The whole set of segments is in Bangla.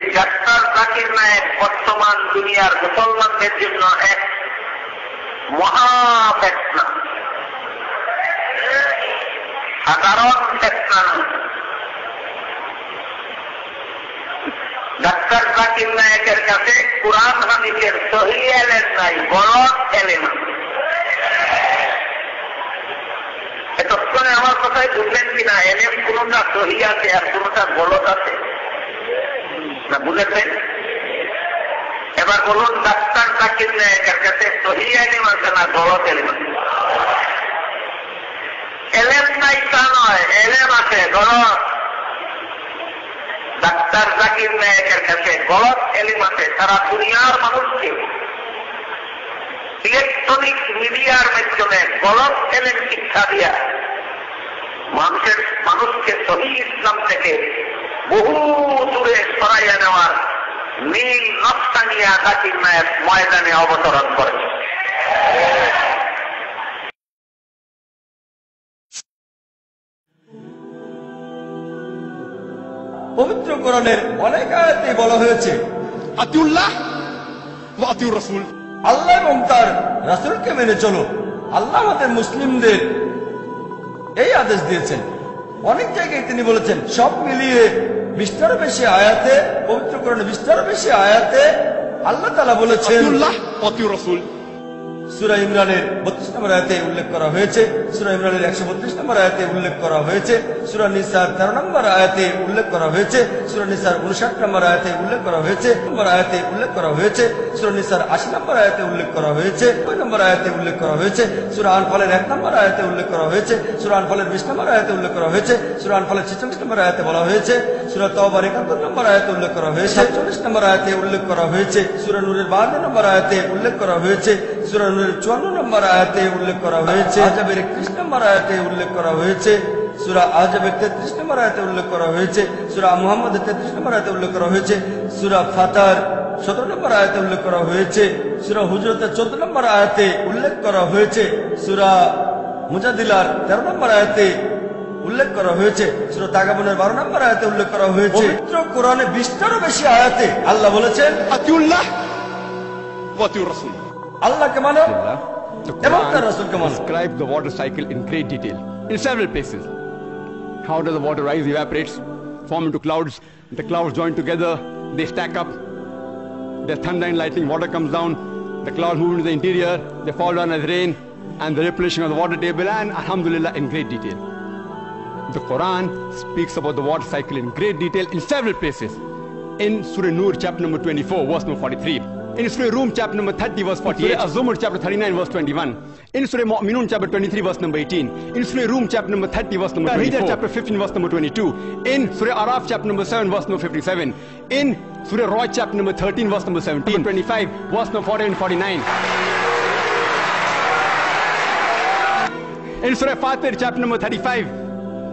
ডাক্তার জাকির নায়ক বর্তমান দুনিয়ার মুসলমানদের জন্য এক মহাফেটনা সাধারণ ফেতনা না। ডাক্তার জাকির নায়কের কাছে কোরআন হাদিসের সহি এলেন নাই গলত এলেন এতক্ষণে আমার কথায় বুঝলেন কিনা? এলেন কোনটা সহি আছে আর কোনটা গলত আছে? না, বুঝেছেন? এবার বলুন, ডাক্তার জাকির নায়কের কাছে সহি এলেম আছে না গলত এলেম এলেম নাই তা নয়, এলেম আছে, গলত। ডাক্তার জাকির নায়কের কাছে গলত এলিম আছে। সারা দুনিয়ার মানুষকে ইলেকট্রনিক মিডিয়ার মাধ্যমে গলত এলেন শিক্ষা দিয়া মানুষের, মানুষকে সহি ইসলাম থেকে বহু দূরে সরাইয়া নেওয়ার নীল নকশা নিয়ে নায়ক ময়দানে অবতরণ করেছে পবিত্র কোরআনের অনেক আয়াতে বলা হয়েছে আতিউল্লাহ আতিউর রসুল। আল্লাহ এবং তার রাসূলকে মেনে চলো। আল্লাহ আমাদের মুসলিমদের এই আদেশ দিয়েছেন। অনেক জায়গায় তিনি বলেছেন, সব মিলিয়ে বিস্তার বেশি আয়াতে পবিত্রকরণে বিস্তার বেশি আয়াতে আল্লাহ তালা বলেছেন রসুল। সুরা ইমরানের বত্রিশ নম্বর আয়াতে উল্লেখ করা হয়েছে সুরা ইমরানের একশো বত্রিশ নম্বর আয়াতে উল্লেখ করা হয়েছে সুরা নিসার তেরো নম্বর আয়াতে উল্লেখ করা হয়েছে সুরা নিসার উনষাট নম্বর আয়াতে উল্লেখ করা হয়েছে নম্বর আয়াতে উল্লেখ করা হয়েছে সুরা নিসার আশি নম্বর আয়াতে উল্লেখ করা হয়েছে ওই নম্বর আয়াতে উল্লেখ করা হয়েছে সুরা আনফলের এক নম্বর আয়াতে উল্লেখ করা হয়েছে সুরা আনফলের বিশ নম্বর আয়াতে উল্লেখ করা হয়েছে সুরা আনফলের ছেচল্লিশ নম্বর আয়াতে বলা হয়েছে সুরা তবার একাত্তর নম্বর আয়াতে উল্লেখ করা হয়েছে চল্লিশ নম্বর আয়াতে উল্লেখ করা হয়েছে সুরা নূরের বাহান্ন নম্বর আয়াতে উল্লেখ করা হয়েছে সুরা চুয়ান্ন নম্বর আয়াতে উল্লেখ করা হয়েছে। আজাবের একত্রিশ নম্বর আয়াতে উল্লেখ করা হয়েছে। সুরা আজাবের তেত্রিশ নম্বর আয়াতে উল্লেখ করা হয়েছে। সুরা মোহাম্মদের তেত্রিশ নম্বর আয়াতে উল্লেখ করা হয়েছে। সুরা ফাতার সতেরো নম্বর আয়াতে উল্লেখ করা হয়েছে। সুরা হুজরতের চোদ্দ নম্বর আয়াতে উল্লেখ করা হয়েছে। সুরা মুজাদিলার তেরো নম্বর আয়াতে উল্লেখ করা হয়েছে। সুরা তাগাবনের বারো নম্বর আয়াতে উল্লেখ করা হয়েছে। পবিত্র কোরআনে বিশটারও বেশি আয়াতে আল্লাহ বলেছেন, আতিউল্লাহ রসুল। আল্লাহকে মানো The এবং তার Quran রাসূলকে মানো describes the water cycle in great detail in several places. How does the water rise, evaporates, form into clouds? The clouds join together, they stack up. There's thunder and lightning, water comes down, the clouds move into the interior, they fall down as rain, and the replenishing of the water table, and Alhamdulillah in great detail. The Quran speaks about the water cycle in great detail in several places. In Surah Nur, chapter number 24, verse number 43. in Surah Rum, chapter number 30, verse 48. Surah Az-Zumar, chapter 39, verse 21. In Surah Mu'minun, chapter 23, verse number 18. In Surah Rum, chapter number 30, verse number 24. Hijr, chapter 15, verse number 22. In Surah Araf, chapter number 7, verse number 57. In Surah Roy, chapter number 13, verse number 17. Number 25, verse number 40 and 49. In Surah Fatir, chapter number 35,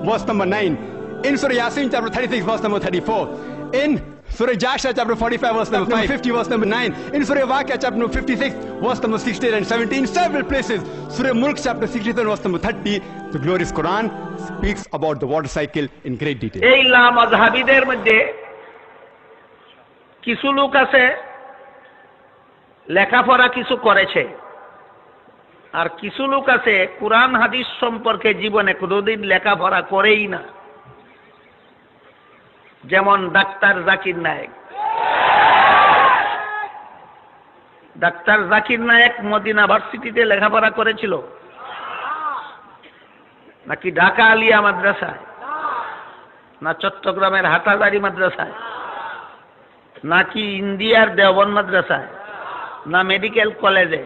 verse number 9. In Surah Yasin, chapter 36, verse number 34. In Surah Jasha, chapter 45, verse number 5. 50, verse number 9. In Surah Waqia, chapter number 56, verse number 16 and 17. Several places. Surah Mulk, chapter 67, verse number 30. The glorious Quran speaks about the water cycle in great detail. এই লামাজহাবিদের মধ্যে কিছু লোক আছে লেখাপড়া কিছু করেছে আর কিছু লোক আছে কোরআন হাদিস সম্পর্কে জীবনে কোনোদিন লেখাপড়া করেই না যেমন doctor Zakir Naik. Doctor Zakir Naik Medina ভার্সিটিতে লেখাপড়া করেছিল। নাকি ঢাকা আলিয়া মাদ্রাসায়? না চট্টগ্রামের হাটাদারি মাদ্রাসায়? নাকি ইন্ডিয়ার দেওবন মাদ্রাসায়? না মেডিকেল কলেজে?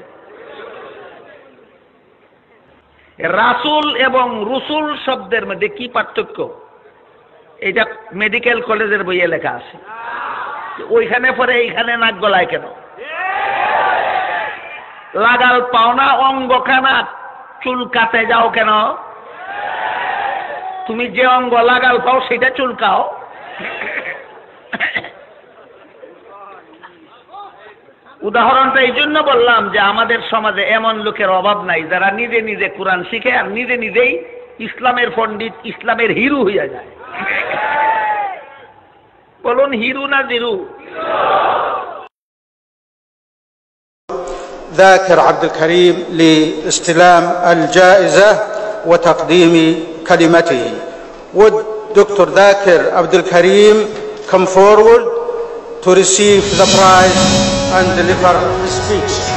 রাসুল এবং রুসুল শব্দের মধ্যে কি পার্থক্য? এটা মেডিকেল কলেজের বইয়ে লেখা আছে। ওইখানে পরে এইখানে নাক গলায় কেন? লাগাল পাওনা, অঙ্গখানা চুলকাতে যাও কেন? তুমি যে অঙ্গ লাগাল পাও, সেটা চুলকাও উদাহরণটা এই জন্য বললাম যে আমাদের সমাজে এমন লোকের অভাব নাই, যারা নিজে নিজে কোরআন শিখে আর নিজে নিজেই ইসলামের পণ্ডিত, ইসলামের হিরু হইয়া যায়। বলুন হিরু না zero ذاكر عبد الكريم لاستلام الجائزة وتقديم كلمته Would Dr. Dhakir Abdul Karim come forward to receive the prize and deliver his speech?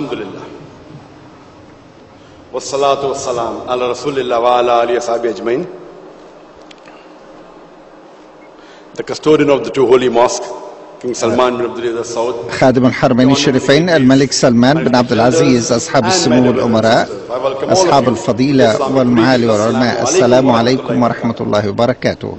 الحمد لله. والصلاة والسلام على رسول الله وعلى آله وصحبه أجمعين. The custodian of the two holy mosques, خادم الحرمين الشريفين الملك سلمان بن عبد العزيز أصحاب السمو والأمراء أصحاب الفضيلة والمعالي والعلماء. السلام عليكم ورحمة الله وبركاته.